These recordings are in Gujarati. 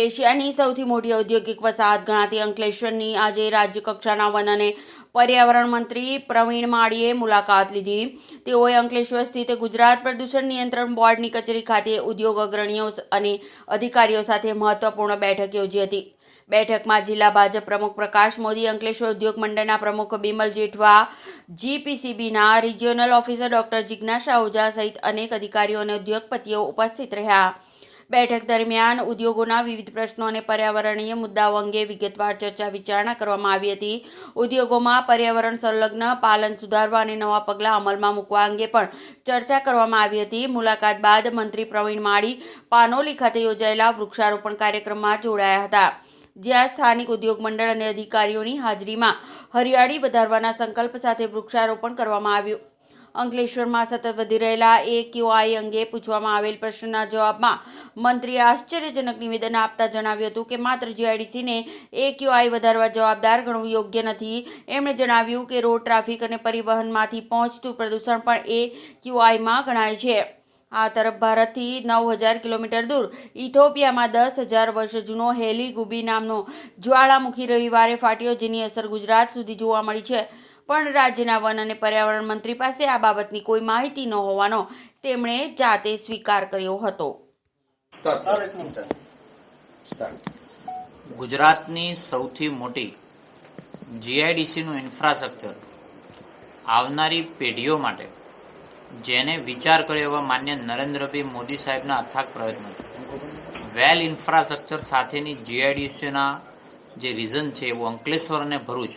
એશિયાની સૌથી મોટી ઔદ્યોગિક વસાહત ગણાતી અંકલેશ્વરની આજે રાજ્ય કક્ષાના વન અને પર્યાવરણ મંત્રી પ્રવીણ માળીએ મુલાકાત લીધી. તેઓએ અંકલેશ્વર સ્થિત ગુજરાત પ્રદૂષણ નિયંત્રણ બોર્ડની કચેરી ખાતે ઉદ્યોગ અગ્રણીઓ અને અધિકારીઓ સાથે મહત્વપૂર્ણ બેઠક યોજી હતી. બેઠકમાં જિલ્લા ભાજપ પ્રમુખ પ્રકાશ મોદી, અંકલેશ્વર ઉદ્યોગ મંડળના પ્રમુખ Bimal Jethwa, જીપીસીબીના regional officer doctor Jignasa Oza સહિત અનેક અધિકારીઓ અને ઉદ્યોગપતિઓ ઉપસ્થિત રહ્યા. બેઠક દરમિયાન ઉદ્યોગોના વિવિધ પ્રશ્નો અને પર્યાવરણીય મુદ્દાઓ અંગે વિગતવાર ચર્ચા વિચારણા કરવામાં આવી હતી. ઉદ્યોગોમાં પર્યાવરણ સંલગ્ન, પાલન સુધારવા અને નવા પગલાં અમલમાં મૂકવા અંગે પણ ચર્ચા કરવામાં આવી હતી. મુલાકાત બાદ મંત્રી પ્રવીણ માળી પાનોલી ખાતે યોજાયેલા વૃક્ષારોપણ કાર્યક્રમમાં જોડાયા હતા. જ્યાં સ્થાનિક ઉદ્યોગ મંડળ અને અધિકારીઓની હાજરીમાં હરિયાળી વધારવાના સંકલ્પ સાથે વૃક્ષારોપણ કરવામાં આવ્યું અંકલેશ્વરમાં સતત વધી રહેલા એક્યુઆઈ અંગે પૂછવામાં આવેલ પ્રશ્નના જવાબમાં મંત્રીએ આશ્ચર્યજનક નિવેદન આપતા જણાવ્યું હતું કે માત્ર જીઆઈડીસીને એક્યુઆઈ વધારવા જવાબદાર ગણવું યોગ્ય નથી. એમણે જણાવ્યું કે રોડ ટ્રાફિક અને પરિવહનમાંથી પહોંચતું પ્રદૂષણ પણ એ ક્યુઆઈમાં ગણાય છે. આ તરફ ભારતથી નવ હજાર કિલોમીટર દૂર, ઇથોપિયામાં દસ હજાર વર્ષ જૂનો હેલી ગુબી નામનો જ્વાળામુખી રવિવારે ફાટ્યો, જેની અસર ગુજરાત સુધી જોવા મળી છે. પણ રાજ્યના વન અને પર્યાવરણ મંત્રી પાસે આ બાબતની કોઈ માહિતી ન હોવાનો તેમણે જાતે સ્વીકાર કર્યો હતો. ગુજરાતની સૌથી મોટી જીઆઈડીસીનું ઇન્ફ્રાસ્ટ્રક્ચર આવનારી પેઢીઓ માટે જેને વિચાર કર્યો એવા માન્ય નરેન્દ્રભાઈ મોદી સાહેબના અથાગ પ્રયત્નો. વેલ ઇન્ફ્રાસ્ટ્રક્ચર સાથેની જીઆઈડીસીના જે રીઝન છે એવું અંકલેશ્વર અને ભરૂચ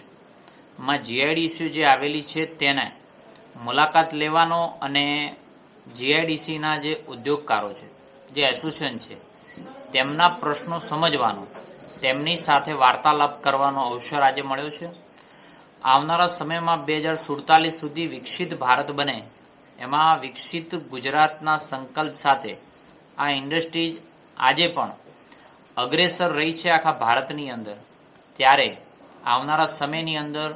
માં જીઆઈડીસી જે આવેલી છે તેને મુલાકાત લેવાનો અને જીઆઈડીસીના જે ઉદ્યોગકારો છે, જે એસોસિએશન છે, તેમના પ્રશ્નો સમજવાનો, તેમની સાથે વાર્તાલાપ કરવાનો અવસર આજે મળ્યો છે. આવનારા સમયમાં બે હજાર સુડતાલીસ સુધી વિકસિત ભારત બને, એમાં વિકસિત ગુજરાતના સંકલ્પ સાથે આ ઇન્ડસ્ટ્રીઝ આજે પણ અગ્રેસર રહી છે આખા ભારતની અંદર. ત્યારે આવનારા સમયની અંદર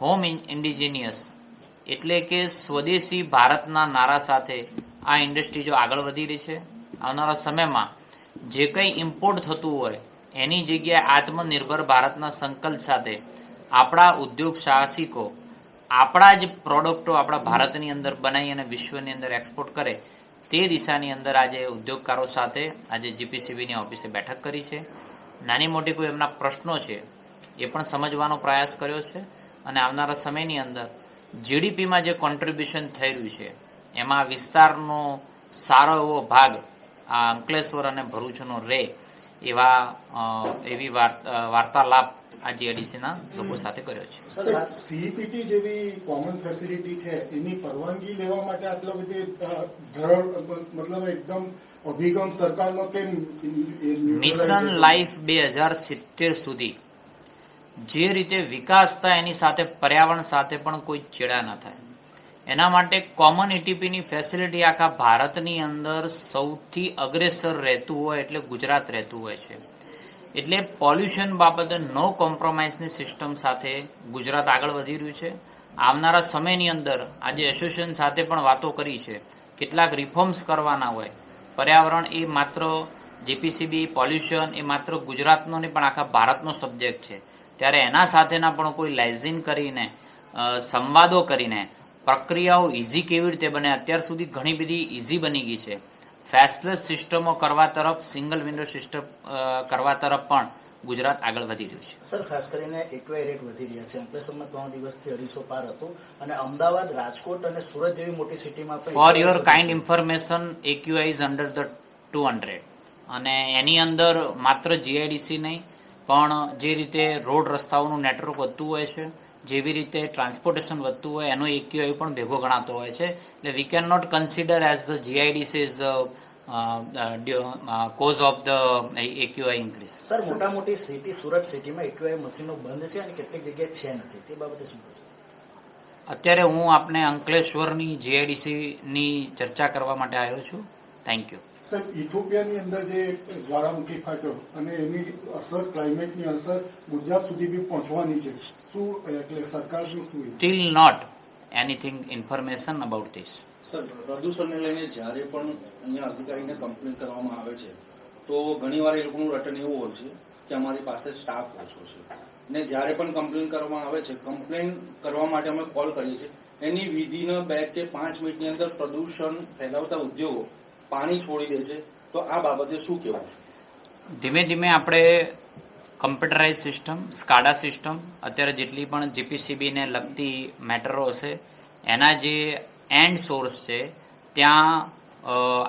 હોમ ઇન્ડિજિનિયસ એટલે કે સ્વદેશી ભારતના નારા સાથે આ ઇન્ડસ્ટ્રીઝો આગળ વધી રહી છે, આવનારા સમયમાં જે કંઈ ઇમ્પોર્ટ થતું હોય, એની જગ્યાએ આત્મનિર્ભર ભારતના સંકલ્પ સાથે આપણા ઉદ્યોગ સાહસિકો આપણા જ પ્રોડક્ટો આપણા ભારતની અંદર બનાવી અને વિશ્વની અંદર એક્સપોર્ટ કરે તે દિશાની અંદર આજે ઉદ્યોગકારો સાથે આજે જીપીસીબીની ઓફિસે બેઠક કરી છે. નાની મોટી કોઈ એમના પ્રશ્નો છે, એ પણ સમજવાનો પ્રયાસ કર્યો છે. અને આવનારા સમયની અંદર જીડીપીમાં જે કોન્ટ્રીબ્યુશન થઈ રહ્યું છે એમાં વિસ્તારનો સારો એવો ભાગ આ અંકલેશ્વર અને ભરૂચનો રહે એવા એવી વાર્તાલાપ આ જીઆઈડીસીના લોકો સાથે કર્યો છે. સર સીઈપીટી જેવી કોમન ફેસિલિટી છે એની પરવાનગી લેવા માટે આટલો બધી મતલબ એકદમ અભિગમ સરકારનો કેમ મિશન લાઈફ બે હજાર સિત્તેર સુધી જે રીતે વિકાસ થાય એની સાથે પર્યાવરણ સાથે પણ કોઈ ચેડા ન થાય. એના માટે કોમન એટીપીની ફેસિલિટી આખા ભારતની અંદર સૌથી અગ્રેસર રહેતું હોય એટલે ગુજરાત રહેતું હોય છે. એટલે પોલ્યુશન બાબતે નો કોમ્પ્રોમાઇઝની સિસ્ટમ સાથે ગુજરાત આગળ વધી રહ્યું છે. આવનારા સમયની અંદર આજે એસોસિએશન સાથે પણ વાતો કરી છે. કેટલાક રિફોર્મ્સ કરવાના હોય. પર્યાવરણ એ માત્ર જીપીસીબી પોલ્યુશન એ માત્ર ગુજરાતનો નહીં પણ આખા ભારતનો સબ્જેક્ટ છે. ત્યારે એના સાથેના પણ કોઈ લાઇઝિન કરીને સંવાદો કરીને પ્રક્રિયાઓ ઇઝી કેવી રીતે બને અત્યાર સુધી ઘણી બધી ઇઝી બની ગઈ છે. ફેસલેસ સિસ્ટમો કરવા તરફ સિંગલ વિન્ડો સિસ્ટમ કરવા તરફ પણ ગુજરાત આગળ વધી રહ્યું છે. સર ખાસ કરીને એક્વાય રેટ વધી રહ્યા છે. અંકલેશ્વરમાં ત્રણ દિવસથી અઢીસો પાર હતો અને અમદાવાદ રાજકોટ અને સુરત જેવી મોટી સિટીમાં પણ for your kind information AQI is under the two hundred અને એની અંદર માત્ર જીઆઈડીસી નહીં પણ જે રીતે રોડ રસ્તાઓનું નેટવર્ક વધતું હોય છે જેવી રીતે ટ્રાન્સપોર્ટેશન વધતું હોય એનો એક્યુઆઈ પણ ભેગો ગણાતો હોય છે. એટલે we can not consider as the GIDC is the cause of the AQI increase sir મોટા મોટી સિટી સુરત સિટીમાં એક્યુઆઈ મશીનો બંધ છે અને કેટલીક જગ્યાએ છે નથી? તે બાબતે શું અત્યારે હું આપને અંકલેશ્વરની જીઆઈડીસીની ચર્ચા કરવા માટે આવ્યો છું. થેન્ક યુ સર ઇથોપિયાની અંદર જે જ્વાળામુખી ફાટ્યો અને એની અસર ક્લાઇમેટની અસર ગુજરાત સુધી બી પહોંચવાની છે. શું એટલે સરકાર શું શું still not anything information about this sir પ્રદૂષણને લઈને જ્યારે પણ અહીંયા અધિકારીને કમ્પ્લેન કરવામાં આવે છે તો ઘણીવાર એ લોકોનું રટન એવું હોય છે કે અમારી પાસે સ્ટાફ ઓછો છે. ને જ્યારે પણ કમ્પ્લેન કરવામાં આવે છે કમ્પ્લેન કરવા માટે અમે કોલ કરીએ છીએ. એની વિધિના બે કે પાંચ મિનિટની અંદર પ્રદૂષણ ફેલાવતા ઉદ્યોગો પાણી છોડી દે છે તો આ બાબતે શું કહેવું ધીમે ધીમે આપણે કમ્પ્યુટરાઇઝ સિસ્ટમ સ્કાડા સિસ્ટમ અત્યારે જેટલી પણ જીપીસીબીને લગતી મેટરો છે એના જે એન્ડ સોર્સ છે ત્યાં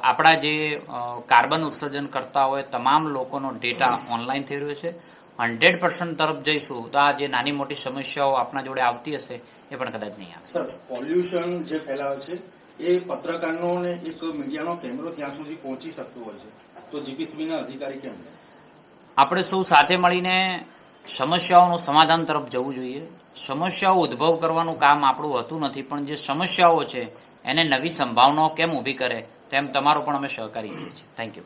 આપણા જે કાર્બન ઉત્સર્જન કરતા હોય તમામ લોકોનો ડેટા ઓનલાઈન થઈ રહ્યો છે. હંડ્રેડ પર્સન્ટ તરફ જઈશું તો આ જે નાની મોટી સમસ્યાઓ આપણા જોડે આવતી હશે એ પણ કદાચ નહીં આવે. સર પોલ્યુશન જે ફેલાવે છે એ પત્રકારનો અને એક મીડિયાનો કેમેરો ત્યાં સુધી પહોંચી શકતો હોય છે. તો જીપીસીબીના અધિકારી કેમ આપણે સૌ સાથે મળીને સમસ્યાઓનું સમાધાન તરફ જવું જોઈએ. સમસ્યાઓ ઉદ્ભવ કરવાનું કામ આપણું હતું નથી, પણ જે સમસ્યાઓ છે, એને નવી સંભાવનાઓ કેમ ઊભી કરે, તેમ તમારો પણ અમે સહકારી છીએ. Thank you